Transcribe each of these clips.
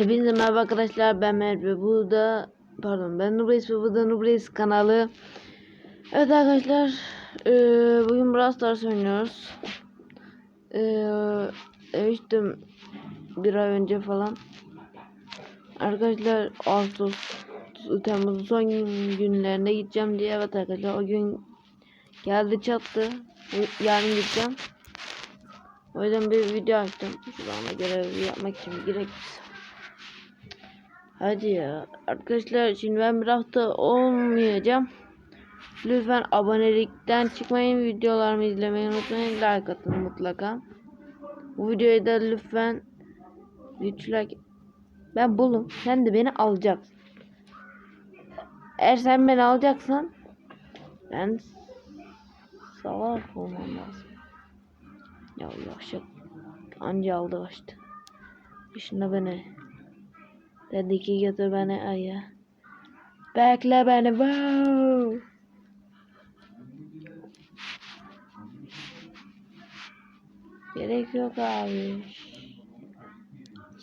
Hepinize merhaba arkadaşlar ben Mert ve bu da pardon ben Nubreis ve bu da Nubreis kanalı. Evet arkadaşlar eee, bugün Brawl Stars oynuyoruz. Eee demiştim bir ay önce falan. Arkadaşlar Ağustos Temmuz'un son günlerine gideceğim diye evet arkadaşlar o gün geldi çattı. Yarın gideceğim. O yüzden bir video açtım. Şu anda görevi yapmak için gerek. Hadi ya. Arkadaşlar şimdi ben bir hafta olmayacağım. Lütfen abonelikten çıkmayın. Videolarımı izlemeyi unutmayın. Like atın mutlaka. Bu videoyu da lütfen 3 like. Ben bulum. Sen de beni alacaksın. Eğer sen beni alacaksan ben salak olmam lazım. Ya yavşak anca aldı kaçtı. Şuna beni. Dedi ki götür beni aya. Bekle beni. Wow. Gerek yok abi.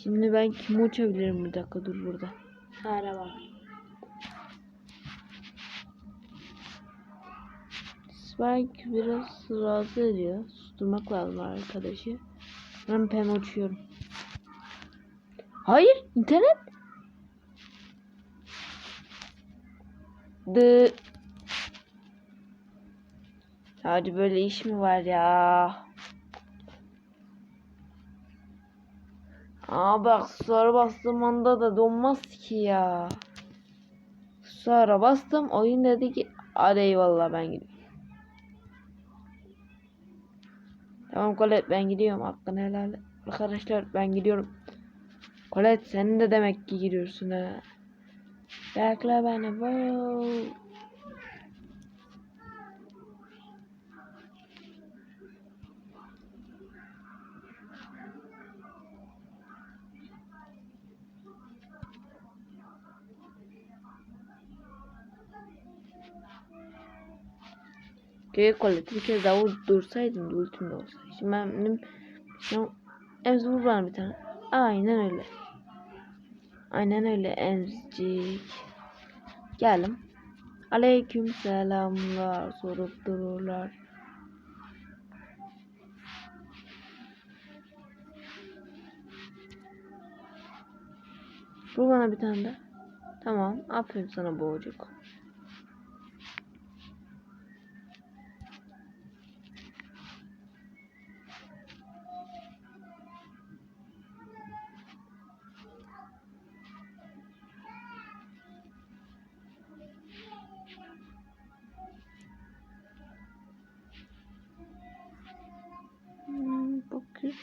Şimdi ben kimi uçabilirim bir dakika dur burada. Araba. Spike biraz rahatsız ediyor. Susturmak lazım arkadaşı. Ben pen uçuyorum. Hayır, internet. The Hadi böyle iş mi var ya? Aa bak sonra bastığım anda da donmaz ki ya. Sonra bastım oyun dedi ki hadi eyvallah ben gidiyorum. Tamam Colette ben gidiyorum hakkını helal et. Arkadaşlar ben gidiyorum. Colette sen de demek ki gidiyorsun ha. Bekle beni. Wow. Köye Colette bir kez daha dursaydın da ultimde olsaydı. Şimdi ben benim Emz vur bana bir tane. Aynen öyle. Aynen öyle emzicik. Geldim. Aleyküm selamlar sorup dururlar. Vur bana bir tane de. Tamam. Aferin sana boğacık.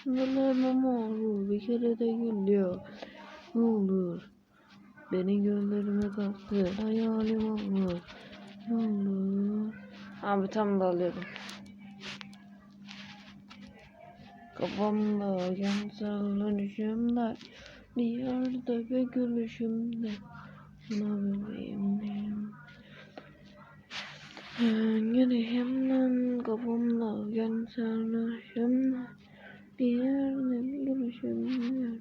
Bakıyorsun ama olur. Bir kere de gülüyor. Ne olur. Beni gönlüme kattı. Hayalim olur. Ne olur. Abi tam da alıyorum. Kafamda yansal. Bir yerde bir gülüşümde. Sana bebeğim diyeyim. Gidişimden kafamda yansal düşümler. Bir yerde bir gülüşümde.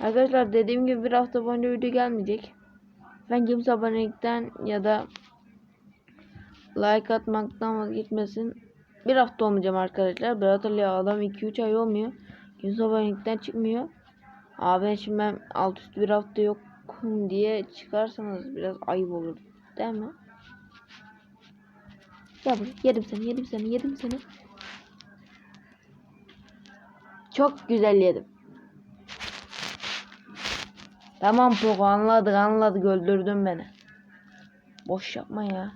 Arkadaşlar dediğim gibi bir hafta boyunca video gelmeyecek. Ben kimse abonelikten ya da like atmaktan vazgeçmesin. Bir hafta olmayacağım arkadaşlar. Bir hatırlıyor adam 2-3 ay olmuyor. Kimse abonelikten çıkmıyor. Abi ben şimdi ben alt üst bir hafta yokum diye çıkarsanız biraz ayıp olur. Değil mi? Gel buraya. Yedim seni, yedim seni, yedim seni. Çok güzel yedim. Tamam Poco anladık anladık öldürdün beni. Boş yapma ya.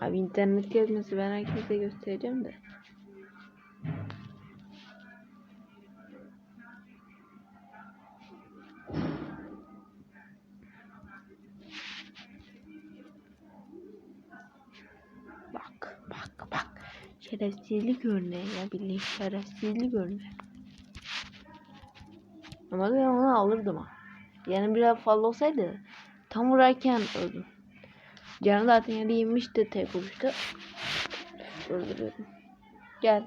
Abi internet gezmesi ben herkese göstereceğim de. Şerefsizlik örneği ya bildiğin şerefsizlik örneği. Ama ben onu alırdım ha. Yani biraz fazla olsaydı tam vurarken öldüm. Canı zaten yedi yemişti tek vuruşta. Öldürüyorum. Gel.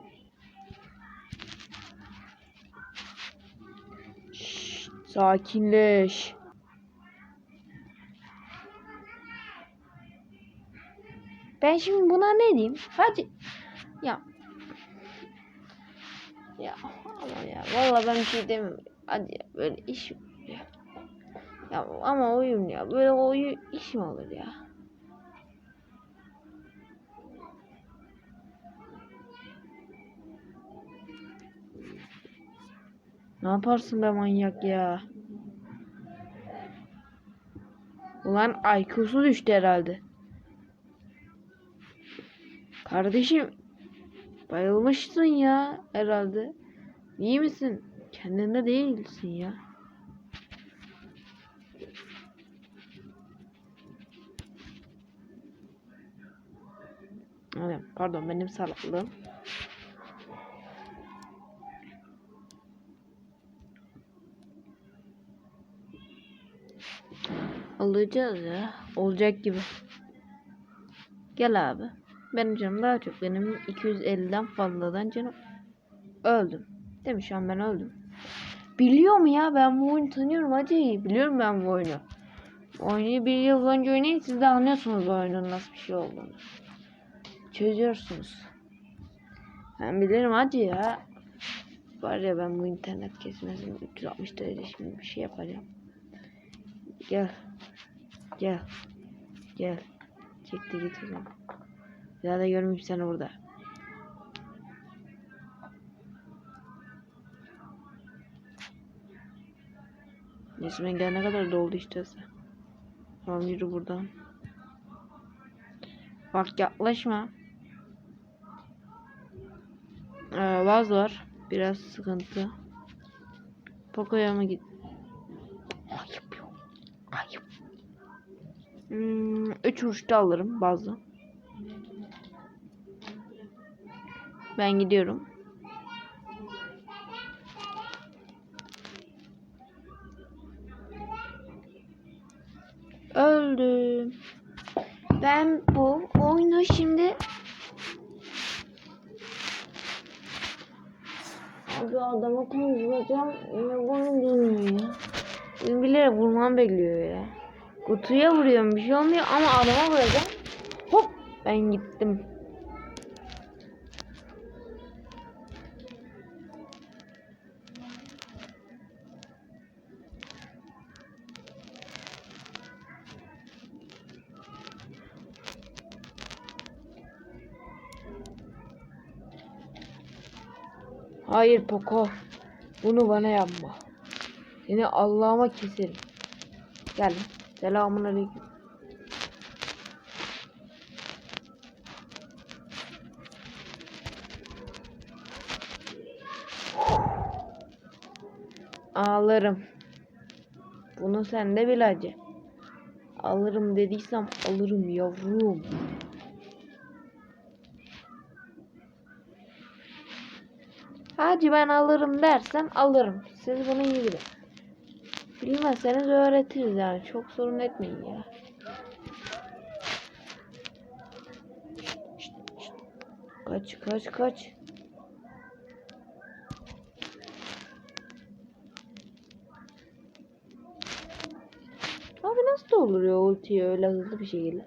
Şşt, sakinleş. Ben şimdi buna ne diyeyim? Hadi. Ya. Ya ama ya vallahi ben bir şey demiyorum. Hadi ya böyle iş ya. Ya ama oyun ya böyle oyun iş mi olur ya? Ne yaparsın be manyak ya? Ulan IQ'su düştü herhalde. Kardeşim bayılmışsın ya herhalde. İyi misin? Kendinde değilsin ya. Pardon benim salaklığım. Alacağız ya. Olacak gibi. Gel abi. Benim canım daha çok. Benim 250'den fazladan canım. Öldüm. Değil mi? An ben öldüm. Biliyor mu ya? Ben bu oyunu tanıyorum hacı. Biliyorum ben bu oyunu. Oyunu bir yıl önce oynayın siz de anlıyorsunuz oyunun nasıl bir şey olduğunu. Çözüyorsunuz. Ben bilirim hacı ya. Var ya ben bu internet kesmesini 360 derece şimdi bir şey yapacağım. Gel. Gel. Gel. Çekti git da görmeyeyim seni burada. Neyse ben gelene kadar doldu işte. Tamam yürü buradan. Bak yaklaşma. Ee, vaz var. Biraz sıkıntı. Poco'ya mı git? Ayıp yok. Ayıp. Hmm, üç vuruşta alırım bazı. Ben gidiyorum. Öldüm. Ben bu oyunu şimdi Abi adamı tam vuracağım. Yine bunu dönüyor ya. Bilerek vurmam bekliyor ya. Kutuya vuruyorum bir şey olmuyor ama adama vuracağım. Hop ben gittim. Hayır Poco. Bunu bana yapma. Seni Allah'ıma keserim. Gel. Selamun aleyküm. Ağlarım. Bunu sen de bil hacı. Alırım dediysem alırım yavrum. Hacı ben alırım dersen alırım. Siz bunu iyi bilin. Bilmezseniz öğretiriz yani. Çok sorun etmeyin ya. Kaç kaç kaç. Abi nasıl olur ya ultiyi öyle hızlı bir şekilde?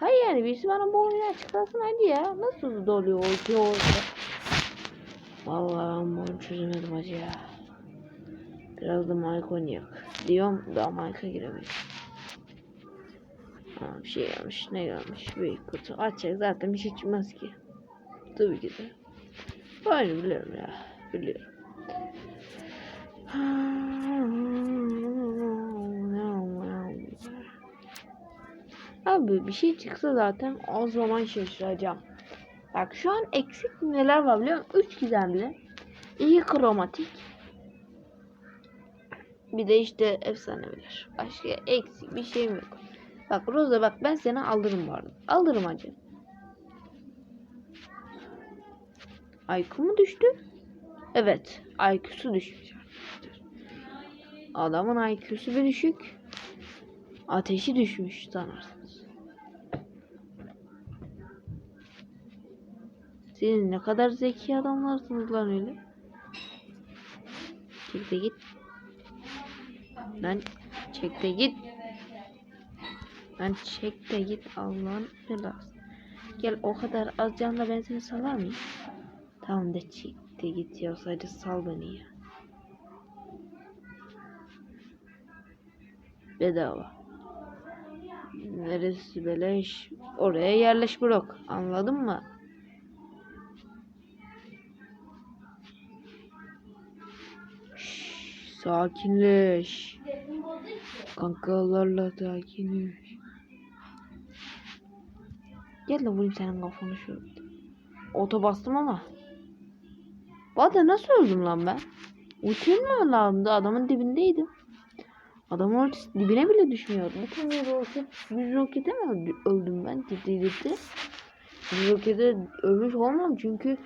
Hayır yani birisi bana bu oyunu açıklasın hadi ya. Nasıl doluyor ulti orada? Vallahi bunu çözemedim hacı ya. Biraz da Mike oynayak. Diyorum da Mike'a giremedim. Ha, bir şey gelmiş. Ne gelmiş? Büyük kutu. Açacak zaten bir şey çıkmaz ki. Tabii ki de. Oyunu biliyorum ya. Biliyorum. Abi bir şey çıksa zaten o zaman şaşıracağım. Bak şu an eksik neler var biliyor musun? 3 gizemli. iyi kromatik. Bir de işte efsaneviler. Başka eksik bir şeyim yok. Bak Rosa bak ben seni alırım arada. Alırım hacı. IQ mu düştü? Evet. IQ'su düşmüş. Adamın IQ'su bir düşük. Ateşi düşmüş sanırsınız. Siz ne kadar zeki adamlarsınız lan öyle. Çek de git. Lan çek de git. Lan çek de git Allah'ın belası. Gel o kadar az canla ben seni salar mıyım? Tamam da çek de git ya sadece sal beni ya. Bedava. Neresi beleş? Oraya yerleş blok. Anladın mı? Sakinleş. Kankalarla sakinleş. Gel de vurayım senin kafanı şöyle. Oto bastım ama. Valla nasıl öldüm lan ben? Ultim mi lazımdı? Adamın dibindeydim. Adamın ultisi dibine bile düşmüyordu. Tane roket, bir rokete mi öldü- öldüm ben? Ciddi ciddi. Bir rokete ölmüş olmam çünkü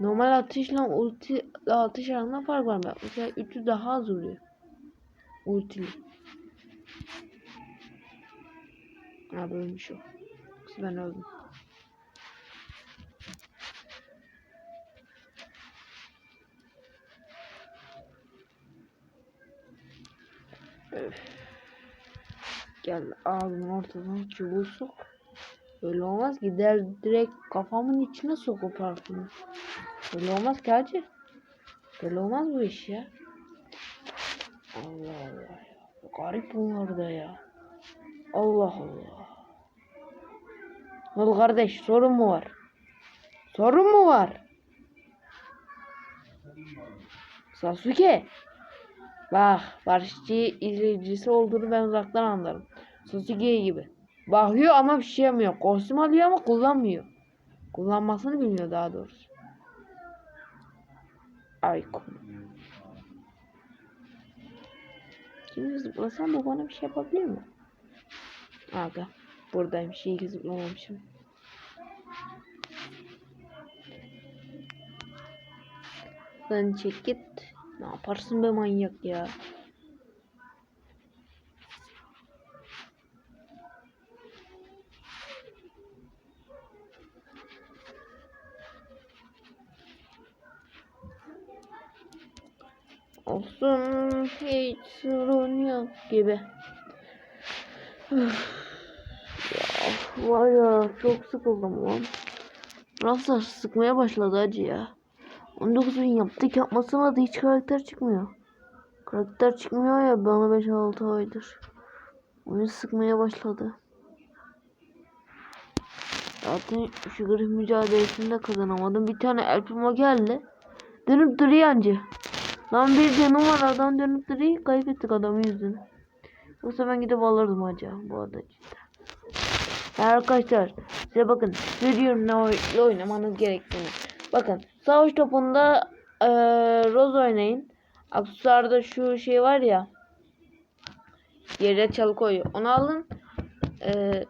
normal atışla ulti atış arasında fark var. Mesela 3'ü daha az vuruyor. Ultili. Abi ölmüş o. Yoksa ben öldüm. Öf. Gel ağzımın ortasına çubuğu sok. Öyle olmaz gider direkt kafamın içine sok o parfümü. Öyle olmaz ki hacı. Böyle olmaz bu iş ya. Allah Allah ya. Garip bunlar da ya. Allah Allah. Oldu kardeş sorun mu var? Sorun mu var? Sasuke. Bak barışçı izleyicisi olduğunu ben uzaktan anlarım. Sasuke gibi. Bakıyor ama bir şey yapmıyor. Kostüm alıyor ama kullanmıyor. Kullanmasını bilmiyor daha doğrusu. Aykun. Şimdi zıplasam da bana bir şey yapabilir mi? Aga. Buradaymış. İyi ki zıplamamışım. Lan çek git. Ne yaparsın be manyak ya? Olsun hiç sorun yok gibi. Ya, var ya çok sıkıldım lan. Rafsar sıkmaya başladı acı ya. 19 bin yaptık yapmasına da hiç karakter çıkmıyor. Karakter çıkmıyor ya bana 5-6 aydır. Oyun sıkmaya başladı. Zaten şu grif mücadelesinde kazanamadım. Bir tane Elpimo geldi. Dönüp duruyor anca. Lan bir canım var adam dönüp duruyor. Kaybettik adamın yüzünü. Yoksa ben gidip alırdım acaba bu arada cidden. Arkadaşlar size bakın söylüyorum ne oy- oynamanız gerektiğini. Bakın savaş topunda eee Rose oynayın. Aksesuarda şu şey var ya. Yere çalı koyuyor. Onu alın. Eee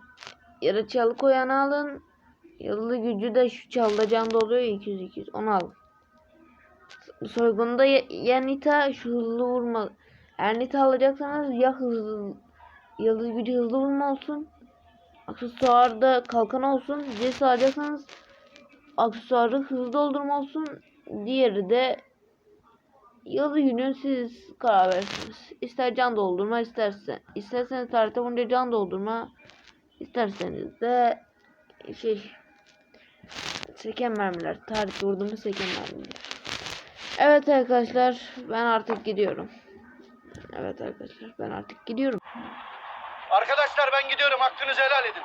yere çalı koyanı alın. Yıldız gücü de şu çalda canda oluyor ya, 200 200. Onu alın. Soygunda ya, ya Nita şu hızlı vurma. Eğer Nita alacaksanız ya hızlı yıldız gücü hızlı vurma olsun. Aksesuarda kalkan olsun. Jes alacaksanız aksesuarı hızlı doldurma olsun. Diğeri de yıldız günü siz karar verirsiniz. İster can doldurma istersen. isterseniz tarihte boyunca can doldurma. isterseniz de şey seken mermiler. Tarihte vurduğumuz seken mermiler. Evet arkadaşlar ben artık gidiyorum. Evet arkadaşlar ben artık gidiyorum. Arkadaşlar ben gidiyorum. Hakkınızı helal edin.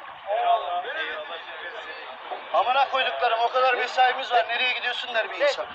Amına koyduklarım o kadar mesaimiz var. Nereye gidiyorsun der bir insan.